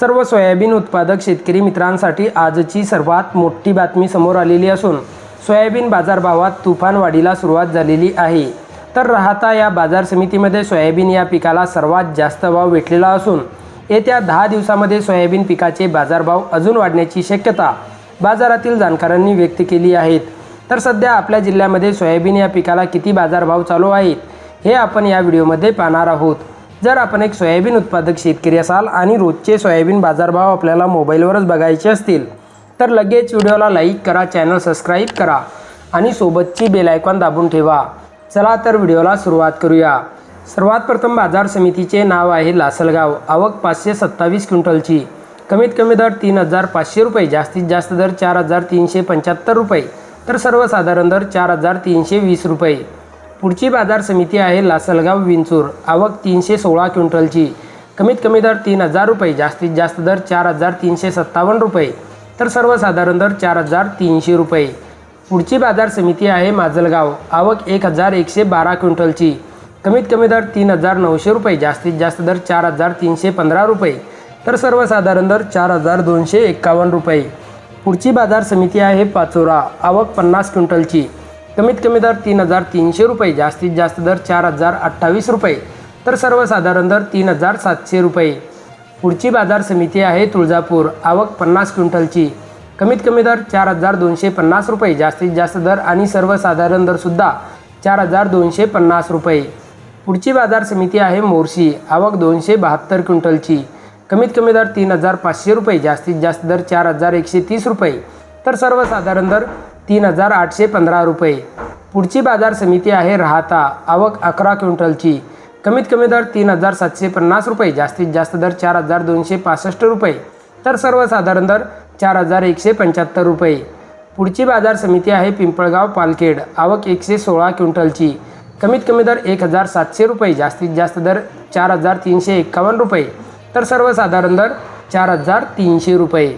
सर्व सोयाबीन उत्पादक शेतकरी मित्रांसाठी आजची सर्वात मोठी बातमी समोर आलेली असून सोयाबीन बाजारभावात तुफान वाढीला सुरुवात झालेली आहे. तर राहता या बाजार समितीमध्ये सोयाबीन या पिकाला सर्वात जास्त भाव भेटलेला असून येत्या दहा दिवसामध्ये सोयाबीन पिकाचे बाजारभाव अजून वाढण्याची शक्यता बाजारातील जाणकारांनी व्यक्त केली आहेत. तर सध्या आपल्या जिल्ह्यामध्ये सोयाबीन या पिकाला किती बाजारभाव चालू आहेत हे आपण या व्हिडिओमध्ये पाहणार आहोत. जर आपण एक सोयाबीन उत्पादक शेतकरी असाल आणि रोजचे सोयाबीन बाजारभाव आपल्याला मोबाईलवरच बघायचे असतील तर लगेच व्हिडिओला लाईक करा चॅनल सबस्क्राईब करा आणि सोबतची बेल आयकॉन दाबून ठेवा. चला तर व्हिडिओला सुरुवात करूया. सर्वात प्रथम बाजार समितीचे नाव आहे लासलगाव. आवक पाचशे सत्तावीस क्विंटलची. कमीत कमी दर तीन हजार पाचशे रुपये जास्तीत जास्त दर चार हजार तीनशे पंच्याहत्तर रुपये तर सर्वसाधारण दर चार हजार तीनशे वीस रुपये. पुढची बाजार समिती आहे लासलगाव विंचूर. आवक तीनशे सोळा क्विंटलची. कमीत कमी दर तीन हजार रुपये जास्तीत जास्त दर चार हजार तीनशे सत्तावन्न रुपये तर सर्वसाधारण दर चार हजार तीनशे रुपये. पुढची बाजार समिती आहे माजलगाव. आवक एक हजार एकशे बारा क्विंटलची. कमीत कमी दर तीन हजार नऊशे रुपये जास्तीत जास्त दर चार हजार तीनशे पंधरा रुपये तर सर्वसाधारण दर चार हजार दोनशे एक्कावन्न रुपये. पुढची बाजार समिती आहे पाचोरा. आवक पन्नास क्विंटलची. कमीत कमी दर तीन हजार तीनशे रुपये जास्तीत जास्त दर चार हजार अठ्ठावीस रुपये. तर सर्वसाधारण दर तीन हजार सातशे रुपये. पुढची बाजार समिती आहे तुळजापूर आवक पन्नास क्विंटलची. कमीत कमी दर चार हजार दोनशे पन्नास रुपये जास्तीत जास्त दर आणि सर्वसाधारण दरसुद्धा चार हजार दोनशे पन्नास रुपये. पुढची बाजार समिती आहे मोर्शी आवक दोनशे बहात्तर क्विंटलची. कमीत कमी दर तीन हजार पाचशे रुपये जास्तीत जास्त दर चार हजार एकशे तीस रुपये. तर सर्वसाधारण दर तीन हजार आठशे पंधरा रुपये. पुढची बाजार समिती आहे राहता. आवक अकरा क्विंटलची. कमीत कमी दर तीन हजार सातशे पन्नास रुपये. जास्तीत जास्त दर चार हजार दोनशे पासष्ट रुपये. तर सर्वसाधारण दर चार हजार एकशे पंच्याहत्तर रुपये. पुढची बाजार समिती आहे पिंपळगाव पालखेड. आवक एकशे सोळा क्विंटलची. कमीत कमी दर एक हजार सातशे रुपये. जास्तीत जास्त दर चार हजार तीनशे एक्कावन्न रुपये. तर सर्वसाधारण दर चार हजार तीनशे रुपये.